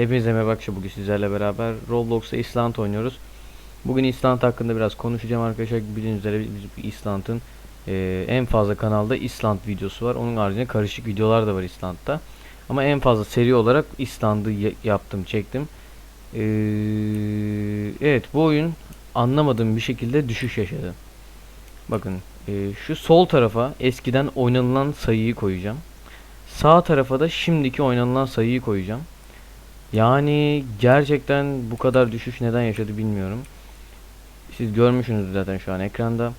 Hepinize merhaba arkadaşlar bugün sizlerle beraber Roblox'ta Island oynuyoruz. Bugün Island hakkında biraz konuşacağım arkadaşlar. Bildiğiniz üzere biz Island'ın e, en fazla kanalda Island videosu var. Onun haricinde karışık videolar da var Island'da. Ama en fazla seri olarak Island'ı ya- yaptım, çektim. E, evet bu oyun anlamadığım bir şekilde düşüş yaşadı. Bakın e, şu sol tarafa eskiden oynanılan sayıyı koyacağım. Sağ tarafa da şimdiki oynanılan sayıyı koyacağım. Yani gerçekten bu kadar düşüş neden yaşadı bilmiyorum. Siz görmüşsünüz zaten şu an ekranda.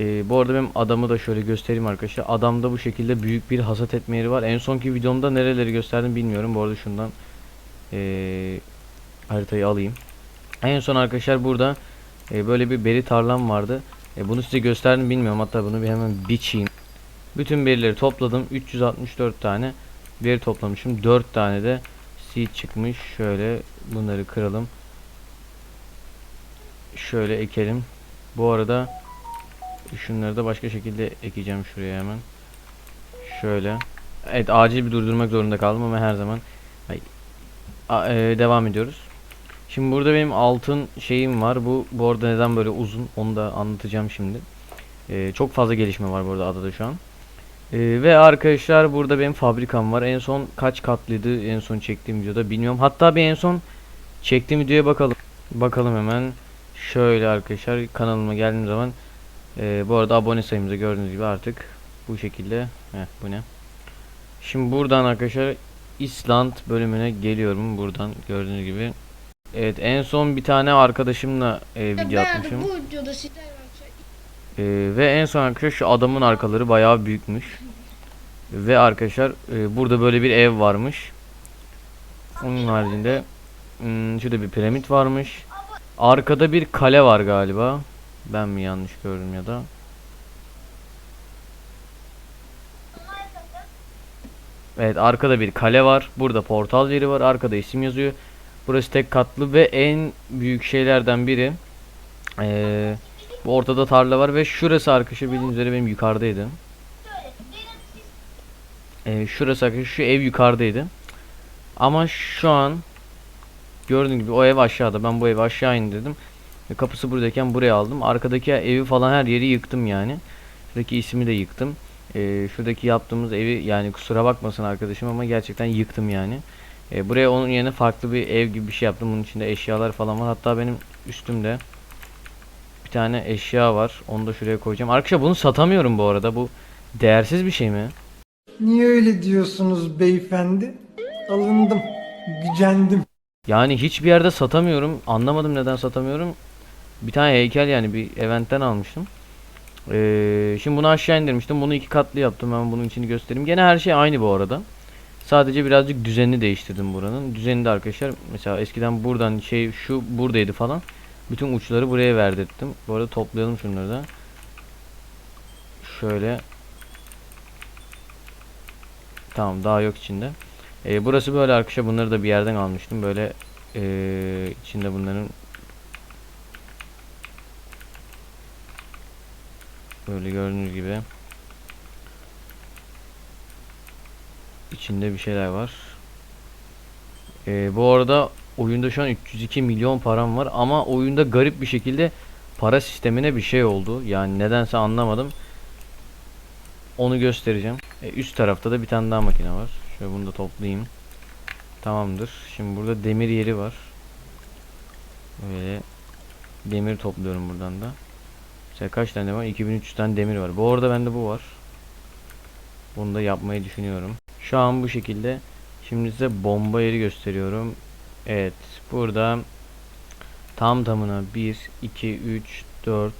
Ee, bu arada benim adamı da şöyle göstereyim arkadaşlar. Adamda bu şekilde büyük bir hasat etme yeri var. En sonki videomda nereleri gösterdim bilmiyorum. Bu arada şundan ee, haritayı alayım. En son arkadaşlar burada ee, böyle bir beri tarlam vardı. E, bunu size gösterdim bilmiyorum. Hatta bunu bir hemen biçeyim. Bütün berileri topladım. 364 tane beri toplamışım. 4 tane de seed çıkmış. Şöyle bunları kıralım. Şöyle ekelim. Bu arada şunları da başka şekilde ekeceğim şuraya hemen. Şöyle. Evet acil bir durdurmak zorunda kaldım ama her zaman a- e, devam ediyoruz. Şimdi burada benim altın şeyim var. Bu bu arada neden böyle uzun onu da anlatacağım şimdi. E, çok fazla gelişme var burada adada şu an. Ee, ve arkadaşlar burada benim fabrikam var. En son kaç katlıydı en son çektiğim videoda bilmiyorum. Hatta bir en son çektiğim videoya bakalım. Bakalım hemen. Şöyle arkadaşlar kanalıma geldiğim zaman ee, bu arada abone sayımızı gördüğünüz gibi artık bu şekilde. Heh, bu ne? Şimdi buradan arkadaşlar İsland bölümüne geliyorum buradan gördüğünüz gibi. Evet en son bir tane arkadaşımla e, video atmışım. bu videoda sizlerle Ee, ve en son arkadaşlar şu adamın arkaları bayağı büyükmüş. Ve arkadaşlar e, burada böyle bir ev varmış. Onun haricinde hmm, şurada bir piramit varmış. Arkada bir kale var galiba. Ben mi yanlış gördüm ya da. Evet arkada bir kale var. Burada portal yeri var. Arkada isim yazıyor. Burası tek katlı ve en büyük şeylerden biri. Eee bu ortada tarla var ve şurası arkadaşlar bildiğiniz üzere benim yukarıdaydı. Ee, şurası arkadaşlar şu ev yukarıdaydı. Ama şu an gördüğünüz gibi o ev aşağıda. Ben bu evi aşağı indirdim. Ve kapısı buradayken buraya aldım. Arkadaki evi falan her yeri yıktım yani. Şuradaki ismi de yıktım. Ee, şuradaki yaptığımız evi yani kusura bakmasın arkadaşım ama gerçekten yıktım yani. Ee, buraya onun yerine farklı bir ev gibi bir şey yaptım. Bunun içinde eşyalar falan var. Hatta benim üstümde tane eşya var. Onu da şuraya koyacağım. Arkadaşlar bunu satamıyorum bu arada. Bu değersiz bir şey mi? Niye öyle diyorsunuz beyefendi? Alındım, gücendim. Yani hiçbir yerde satamıyorum. Anlamadım neden satamıyorum. Bir tane heykel yani bir eventten almıştım. Ee, şimdi bunu aşağı indirmiştim. Bunu iki katlı yaptım. Ben bunun içini göstereyim. Gene her şey aynı bu arada. Sadece birazcık düzenini değiştirdim buranın. Düzeni de arkadaşlar mesela eskiden buradan şey şu buradaydı falan. Bütün uçları buraya verdirttim. Bu arada toplayalım şunları da. Şöyle. Tamam daha yok içinde. Ee, burası böyle arkadaşlar bunları da bir yerden almıştım. Böyle ee, içinde bunların böyle gördüğünüz gibi içinde bir şeyler var. Ee, bu arada oyunda şu an 302 milyon param var ama oyunda garip bir şekilde para sistemine bir şey oldu. Yani nedense anlamadım. Onu göstereceğim. E, üst tarafta da bir tane daha makine var. Şöyle bunu da toplayayım. Tamamdır. Şimdi burada demir yeri var. Böyle demir topluyorum buradan da. Mesela kaç tane var? 2300 tane demir var. Bu arada bende bu var. Bunu da yapmayı düşünüyorum. Şu an bu şekilde. Şimdi size bomba yeri gösteriyorum. Evet. Burada tam tamına 1, 2, 3, 4,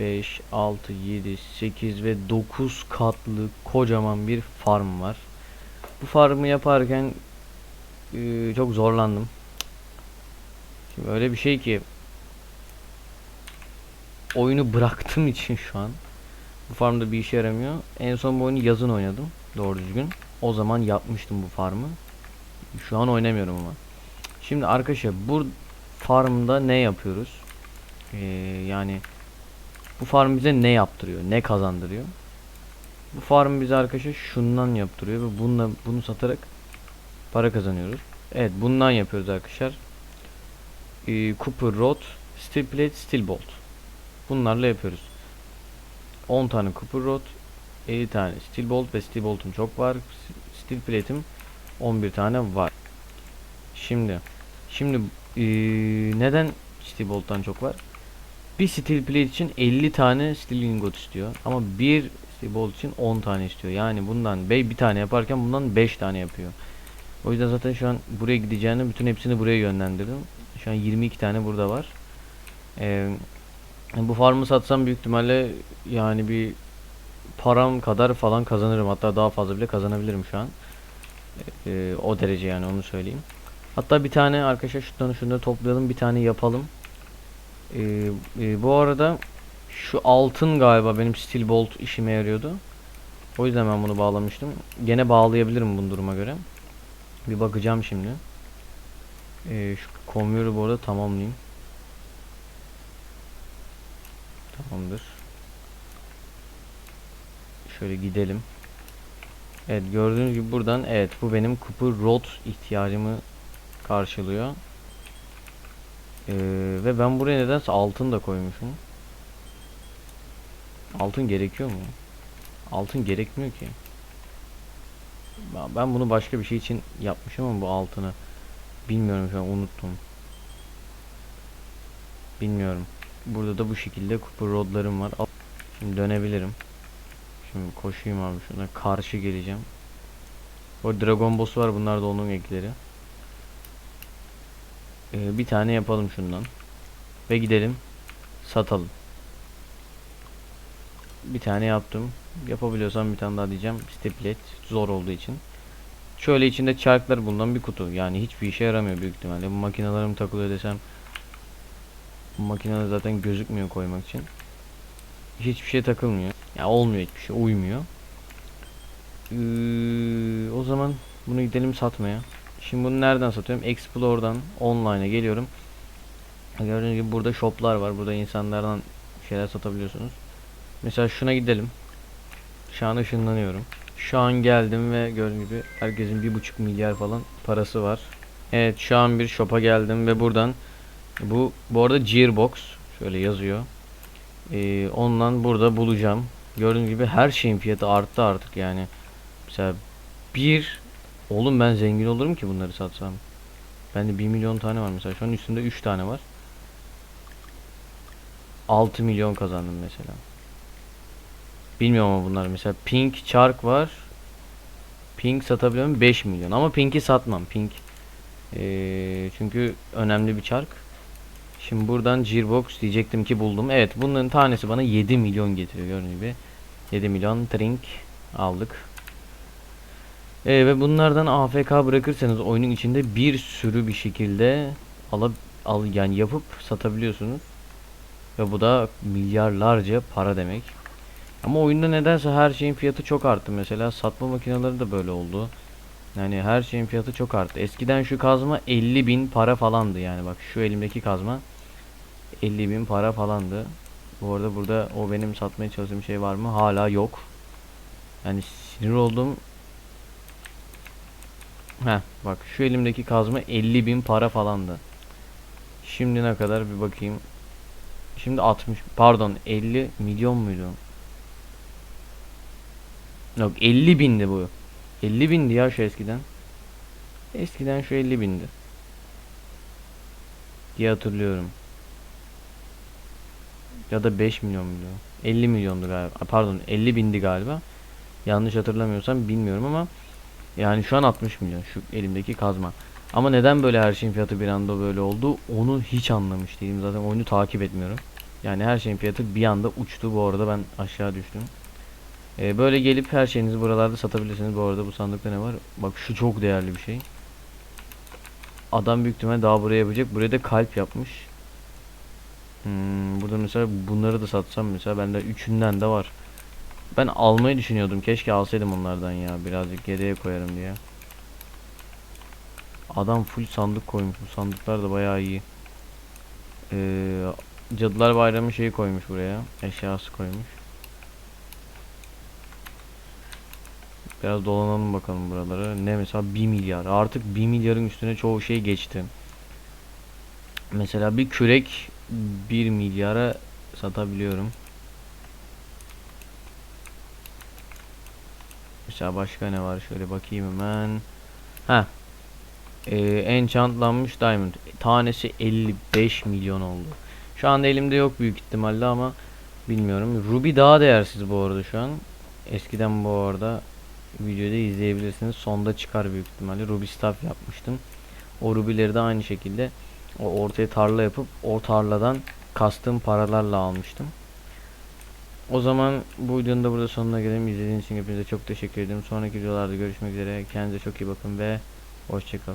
5, 6, 7, 8 ve 9 katlı kocaman bir farm var. Bu farmı yaparken eee, çok zorlandım. Şimdi öyle bir şey ki oyunu bıraktığım için şu an bu farmda bir işe yaramıyor. En son bu oyunu yazın oynadım doğru düzgün. O zaman yapmıştım bu farmı. Şu an oynamıyorum ama. Şimdi arkadaşlar bu farmda ne yapıyoruz? Ee, yani bu farm bize ne yaptırıyor? Ne kazandırıyor? Bu farm bize arkadaşlar şundan yaptırıyor ve bununla bunu satarak para kazanıyoruz. Evet bundan yapıyoruz arkadaşlar. Ee, Cooper Rod, Steel Plate, Steel Bolt. Bunlarla yapıyoruz. 10 tane Cooper Rod, 50 tane Steel Bolt ve Steel Bolt'um çok var. Steel Plate'im 11 tane var. Şimdi şimdi ee, neden Steel Bolt'tan çok var? Bir Steel Plate için 50 tane Steel Ingot istiyor ama bir Steel Bolt için 10 tane istiyor. Yani bundan bir tane yaparken bundan 5 tane yapıyor. O yüzden zaten şu an buraya gideceğini bütün hepsini buraya yönlendirdim. Şu an 22 tane burada var. Ee, bu farmı satsam büyük ihtimalle yani bir param kadar falan kazanırım. Hatta daha fazla bile kazanabilirim şu an. Ee, o derece yani onu söyleyeyim. Hatta bir tane arkadaşlar şundan şunları toplayalım bir tane yapalım. Ee, e, bu arada şu altın galiba benim steel bolt işime yarıyordu. O yüzden ben bunu bağlamıştım. Gene bağlayabilirim bu duruma göre. Bir bakacağım şimdi. Ee, şu konveyörü bu arada tamamlayayım. Tamamdır. Şöyle gidelim. Evet gördüğünüz gibi buradan evet bu benim Cooper Rod ihtiyacımı karşılıyor. Ee, ve ben buraya nedense altın da koymuşum. Altın gerekiyor mu? Altın gerekmiyor ki. Ben- bunu başka bir şey için yapmışım ama bu altını bilmiyorum şu an unuttum. Bilmiyorum. Burada da bu şekilde Cooper rodlarım var. Şimdi dönebilirim. Şimdi koşayım abi şuna karşı geleceğim. O Dragon Boss var bunlar da onun ekleri. Ee, bir tane yapalım şundan. Ve gidelim. Satalım. Bir tane yaptım. Yapabiliyorsam bir tane daha diyeceğim. Stiplet zor olduğu için. Şöyle içinde çarklar bulunan bir kutu. Yani hiçbir işe yaramıyor büyük ihtimalle. Bu makinelerim takılıyor desem bu makineler zaten gözükmüyor koymak için. Hiçbir şey takılmıyor. Ya olmuyor hiçbir şey uymuyor. Ee, o zaman bunu gidelim satmaya. Şimdi bunu nereden satıyorum? Explorer'dan online'a geliyorum. Gördüğünüz gibi burada shoplar var. Burada insanlardan şeyler satabiliyorsunuz. Mesela şuna gidelim. Şu an ışınlanıyorum. Şu an geldim ve gördüğünüz gibi herkesin bir buçuk milyar falan parası var. Evet şu an bir shop'a geldim ve buradan bu bu arada Gearbox şöyle yazıyor. Ee, ondan burada bulacağım. Gördüğünüz gibi her şeyin fiyatı arttı artık yani. Mesela bir oğlum ben zengin olurum ki bunları satsam. Bende 1 milyon tane var mesela. Şu an üstünde 3 tane var. 6 milyon kazandım mesela. Bilmiyorum ama bunlar mesela Pink Chark var. Pink satabiliyorum 5 milyon ama Pink'i satmam. Pink ee, çünkü önemli bir çark. Şimdi buradan Gearbox diyecektim ki buldum. Evet bunların tanesi bana 7 milyon getiriyor gördüğünüz gibi. 7 milyon drink aldık. Ee, ve bunlardan AFK bırakırsanız oyunun içinde bir sürü bir şekilde alıp al yani yapıp satabiliyorsunuz. Ve bu da milyarlarca para demek. Ama oyunda nedense her şeyin fiyatı çok arttı. Mesela satma makineleri de böyle oldu. Yani her şeyin fiyatı çok arttı. Eskiden şu kazma 50 bin para falandı yani bak şu elimdeki kazma 50 bin para falandı. Bu arada burada o benim satmaya çalıştığım şey var mı? Hala yok. Yani sinir oldum. Heh bak şu elimdeki kazma 50 bin para falandı. Şimdi ne kadar bir bakayım. Şimdi 60 pardon 50 milyon muydu? Yok 50 bindi bu. 50 bindi ya şu eskiden. Eskiden şu 50 bindi. Diye hatırlıyorum. Ya da 5 milyon milyon. 50 milyondu galiba. Pardon 50 bindi galiba. Yanlış hatırlamıyorsam bilmiyorum ama yani şu an 60 milyon şu elimdeki kazma. Ama neden böyle her şeyin fiyatı bir anda böyle oldu onu hiç anlamış değilim. Zaten oyunu takip etmiyorum. Yani her şeyin fiyatı bir anda uçtu bu arada ben aşağı düştüm. Ee, böyle gelip her şeyinizi buralarda satabilirsiniz. Bu arada bu sandıkta ne var? Bak şu çok değerli bir şey. Adam büyük ihtimal daha buraya yapacak. Buraya da kalp yapmış. Hmm, burada mesela bunları da satsam mesela bende üçünden de var. Ben almayı düşünüyordum. Keşke alsaydım onlardan ya. Birazcık geriye koyarım diye. Adam full sandık koymuş. Bu sandıklar da bayağı iyi. Ee, Cadılar Bayramı şeyi koymuş buraya. Eşyası koymuş. Biraz dolanalım bakalım buraları. Ne mesela 1 milyar. Artık 1 milyarın üstüne çoğu şey geçti. Mesela bir kürek 1 milyara satabiliyorum. Mesela başka ne var? Şöyle bakayım hemen. Ha. Ee, enchantlanmış diamond. Tanesi 55 milyon oldu. Şu anda elimde yok büyük ihtimalle ama bilmiyorum. Ruby daha değersiz bu arada şu an. Eskiden bu arada videoda izleyebilirsiniz. Sonda çıkar büyük ihtimalle. Ruby staff yapmıştım. O rubyleri de aynı şekilde o ortaya tarla yapıp o tarladan kastığım paralarla almıştım. O zaman bu videonun da burada sonuna gelelim. İzlediğiniz için hepinize çok teşekkür ederim. Sonraki videolarda görüşmek üzere. Kendinize çok iyi bakın ve hoşçakalın.